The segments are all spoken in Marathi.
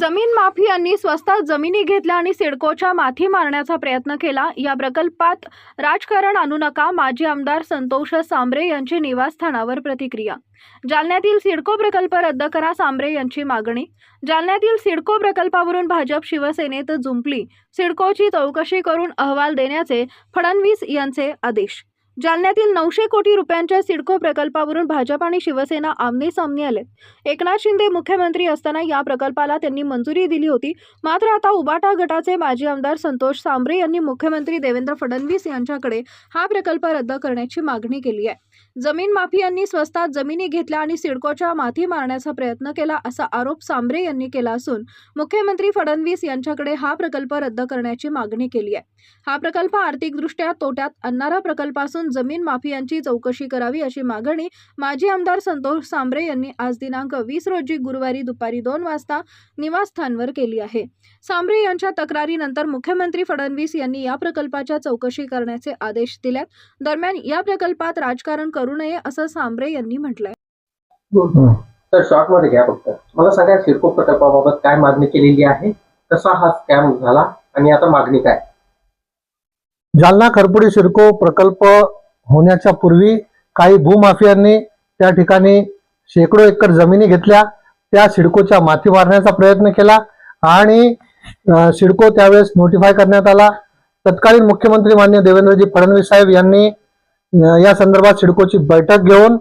जमीन माफियांनी स्वस्तात जमिनी घेतल्या आणि सिडकोच्या माथी मारण्याचा प्रयत्न केला. या प्रकल्पात राजकारण आणू नका माजी आमदार संतोष सांबरे यांची निवासस्थानावर प्रतिक्रिया. जालन्यातील सिडको प्रकल्प रद्द करा सांबरे यांची मागणी. जालन्यातील सिडको प्रकल्पावरून भाजप शिवसेनेत जुंपली. सिडकोची चौकशी करून अहवाल देण्याचे फडणवीस यांचे आदेश. जालन्यातील नऊशे कोटी रुपयांच्या सिडको प्रकल्पावरून भाजप आणि शिवसेना आमने सामने आले. एकनाथ शिंदे मुख्यमंत्री असताना या प्रकल्पाला त्यांनी मंजुरी दिली होती. मात्र आता उबाटा गटाचे माजी आमदार संतोष सांबरे यांनी मुख्यमंत्री देवेंद्र फडणवीस यांच्याकडे हा प्रकल्प रद्द करण्याची मागणी केली आहे. जमीन माफियांनी स्वस्तात जमिनी घेतल्या आणि सिडकोच्या माथी मारण्याचा प्रयत्न केला असा आरोप सांबरे यांनी केला असून मुख्यमंत्री फडणवीस यांच्याकडे हा प्रकल्प रद्द करण्याची मागणी केली आहे. हा प्रकल्प आर्थिकदृष्ट्या तोट्यात आणणारा प्रकल्प असून जमीन माफियांची चौकशी करावी अशी मागणी माजी आमदार संतोष सांबरे यांनी आज दिनांक वीस रोजी गुरुवारी दुपारी दोन वाजता निवासस्थानवर केली आहे. सांबरे यांच्या तक्रारीनंतर मुख्यमंत्री फडणवीस यांनी या प्रकल्पाच्या चौकशी करण्याचे आदेश दिल्यात. दरम्यान या प्रकल्पात राजकारण करू नये असं सांबरे यांनी म्हटलंय. तर शॉर्टमध्ये घ्या फक्त. मला सांगा सिडको प्रकल्पाबाबत काय मागणी केलेली आहे? कसा हा स्कॅम झाला? आणि आता मागणी काय? जालना खरपुडी सिडको प्रकल्प होण्याच्या पूर्वी काही भूमाफियांनी त्या ठिकाणी शेकडो एकर जमिनी घेतल्या. त्या सिडकोच्या माथी मारण्याचा प्रयत्न केला आणि सिडको त्यावेळेस नोटिफाय करण्यात आला. तत्कालीन मुख्यमंत्री मान्य देवेंद्रजी फडणवीस साहेब यांनी या संदर्भात सिडकोची बैठक घेऊन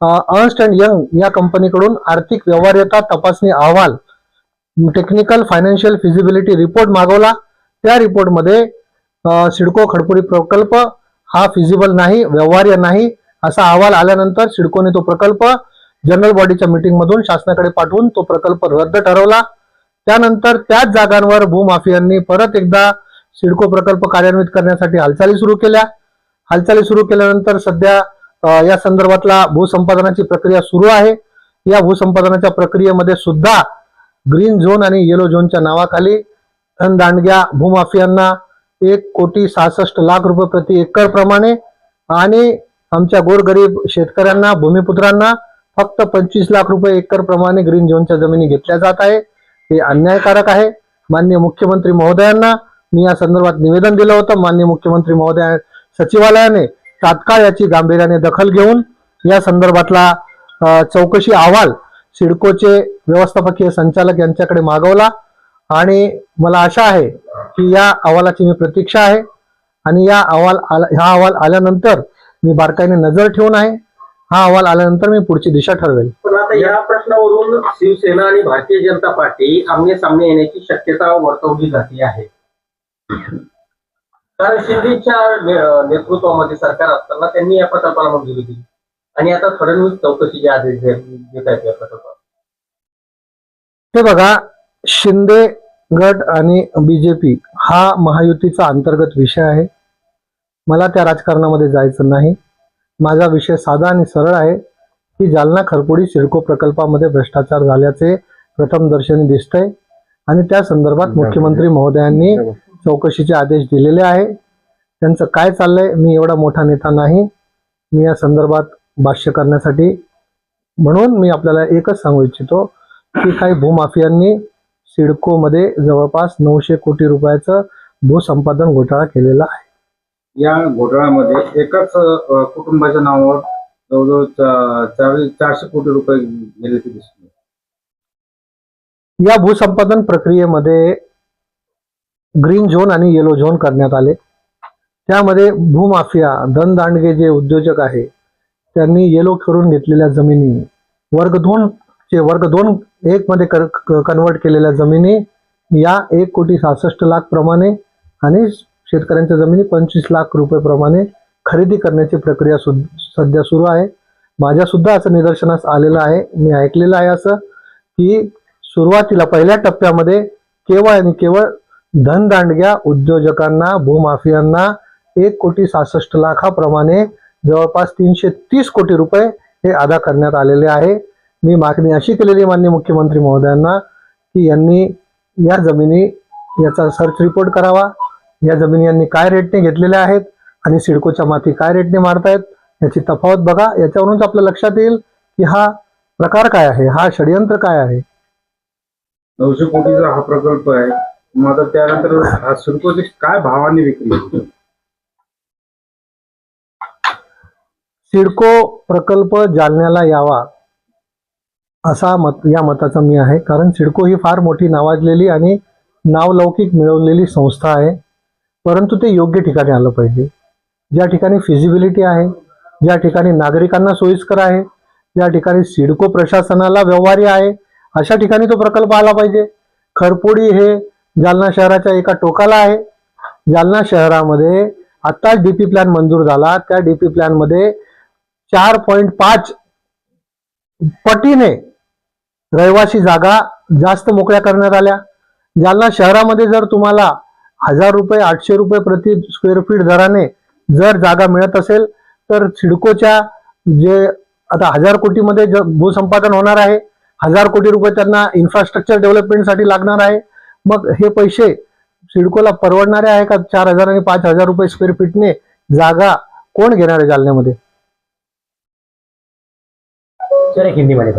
अर्स्ट अँड यंग या कंपनीकडून आर्थिक व्यवहार्यता तपासणी अहवाल टेक्निकल फायनान्शियल फिजिबिलिटी रिपोर्ट मागवला. त्या रिपोर्टमध्ये सिडको खडपुरी प्रकल्प हा फिजिबल नाही व्यवहार्य नाही असा अहवाल आल्यानंतर सिडकोने तो प्रकल्प जनरल बॉडीच्या मीटिंगमधून शासनाकडे पाठवून तो प्रकल्प रद्द ठरवला. त्यानंतर त्याच जागांवर भूमाफियांनी परत एकदा सिडको प्रकल्प कार्यान्वित करण्यासाठी हालचाली सुरू केल्या. हालचाली सुरू केल्यानंतर सध्या या संदर्भातला भूसंपादनाची प्रक्रिया सुरू आहे. या भूसंपादनाच्या प्रक्रियेमध्ये सुद्धा ग्रीन झोन आणि येलो झोनच्या नावाखाली धनदांडग्या भूमाफियांना एक कोटी सहासष्ट लाख रुपये प्रति एकर प्रमाणे आणि आमच्या गोरगरीब शेतकऱ्यांना भूमिपुत्रांना फक्त पंचवीस लाख रुपये एकर प्रमाणे ग्रीन झोनच्या जमिनी घेतल्या जात आहे. हे अन्यायकारक आहे. माननीय मुख्यमंत्री महोदयांना मी या संदर्भात निवेदन दिलं होतं. माननीय मुख्यमंत्री महोदया सचिवालयाने तात्काळ याची गांभीर्याने दखल घेऊन या संदर्भातला चौकशी अहवाल सिडकोचे व्यवस्थापकीय संचालक यांच्याकडे मागवला. आणि मला आशा आहे की या अहवालाची मी प्रतीक्षा आहे. आणि या अहवाल आला हा अहवाल आल्यानंतर मी बारकाईने नजर ठेवून आहे. हा अहवाल आल्यानंतर मी पुढची दिशा ठरवेल. पण आता या प्रश्नावरून शिवसेना आणि भारतीय जनता पार्टी आमने सामने येण्याची शक्यता वर्तवली जाते आहे. कारण शिंदेच्या नेतृत्वामध्ये सरकार असताना त्यांनी या प्रकल्पाला मंजुरी दिली. आणि आता फडणवीस चौकशीचे आदेश देत आहेत या प्रकल्पावर. हे बघा शिंदे गट आणि बीजेपी हा महायुतीचा अंतर्गत विषय आहे. मला त्या राजकारणामध्ये जायचं नाही. माझा विषय साधा आणि सरळ आहे की जालना खरपुडी सिडको प्रकल्पामध्ये भ्रष्टाचार झाल्याचे प्रथम दर्शनी दिसतंय. आणि त्या संदर्भात मुख्यमंत्री महोदयांनी चौकशीचे आदेश दिलेले आहे. त्यांचं काय चाललंय मी एवढा मोठा नेता नाही. मी या संदर्भात भाष्य करण्यासाठी म्हणून मी आपल्याला एकच सांगू इच्छितो की काही भूमाफियांनी सिडकोमध्ये जवळपास नऊशे कोटी रुपयाचं भूसंपादन घोटाळा केलेला आहे. या घोटाळ्यामध्ये एकाच कुटुंबाच्या नावावर जवळजवळ चारशे कोटी रुपये गेल्याचे दिसले या भूसंपादन प्रक्रियेमध्ये ग्रीन झोन आणि येलो झोन करण्यात आले. त्यामध्ये भूमाफिया धनदांडगे जे उद्योजक आहे त्यांनी येलो करून घेतलेल्या जमिनी वर्ग दोन चे वर्ग दोन एक मध्ये कन्वर्ट केलेल्या जमिनी या एक कोटी सहासष्ट लाख प्रमाणे आणि शेतकऱ्यांच्या जमिनी पंचवीस लाख रुपये प्रमाणे खरेदी करण्याची प्रक्रिया सु सध्या सुरू आहे. माझ्या सुद्धा असं निदर्शनास आलेलं आहे. मी ऐकलेलं आहे असं की सुरुवातीला पहिल्या टप्प्यामध्ये केवळ आणि केवळ धनदांडग्या उद्योजकांना भूमाफियांना एक कोटी सहासष्ट लाखाप्रमाणे जवळपास तीनशे तीस कोटी रुपये हे अदा करण्यात आलेले आहे. मी मागणी अशी केलेली माननीय मुख्यमंत्री महोदयांना की यांनी या जमिनी याचा सर्च रिपोर्ट करावा. या जमिनी यांनी काय रेटने घेतलेल्या आहेत आणि सिडकोच्या माती काय रेटने मारतायत याची तफावत बघा. याच्यावरूनच आपल्या लक्षात येईल की हा प्रकार काय आहे? हा षडयंत्र काय आहे? नऊशे कोटीचा हा प्रकल्प आहे. मग आता त्यानंतर सुरकोची काय भावाने विक्री सिडको प्रकल्प जालन्याला यावा असा मत या मताचा मी आहे. कारण सिडको ही फार मोठी नावाजलेली आणि नावलौकिक मिळवलेली संस्था आहे. परंतु ते योग्य ठिकाणी आलं पाहिजे. ज्या ठिकाणी फिजिबिलिटी आहे ज्या ठिकाणी नागरिकांना सोयीस्कर आहे ज्या ठिकाणी सिडको प्रशासनाला व्यवहार्य आहे अशा ठिकाणी तो प्रकल्प आला पाहिजे. खरपोडी हे जालना शहराच्या एका टोकाला आहे. जालना शहरामध्ये आत्ताच डीपी प्लॅन मंजूर झाला. त्या डीपी प्लॅनमध्ये चार पॉईंट पाच पटीने रहिवासी जागा जास्त मोकळ्या करण्यात आल्या. जालना शहरामध्ये जर तुम्हाला हजार रुपये आठशे रुपये प्रति स्क्वेअर फीट दराने जर जागा मिळत असेल तर सिडकोच्या जे आता हजार कोटीमध्ये भूसंपादन होणार आहे. हजार कोटी रुपये त्यांना इन्फ्रास्ट्रक्चर डेव्हलपमेंटसाठी लागणार आहे. मग हे पैसे सिडकोला परवडणारे आहे का? चार हजार आणि पाच हजार रुपये स्क्वेअर फीटने जागा कोण घेणार आहे जालन्यामध्ये? हिंदी मध्ये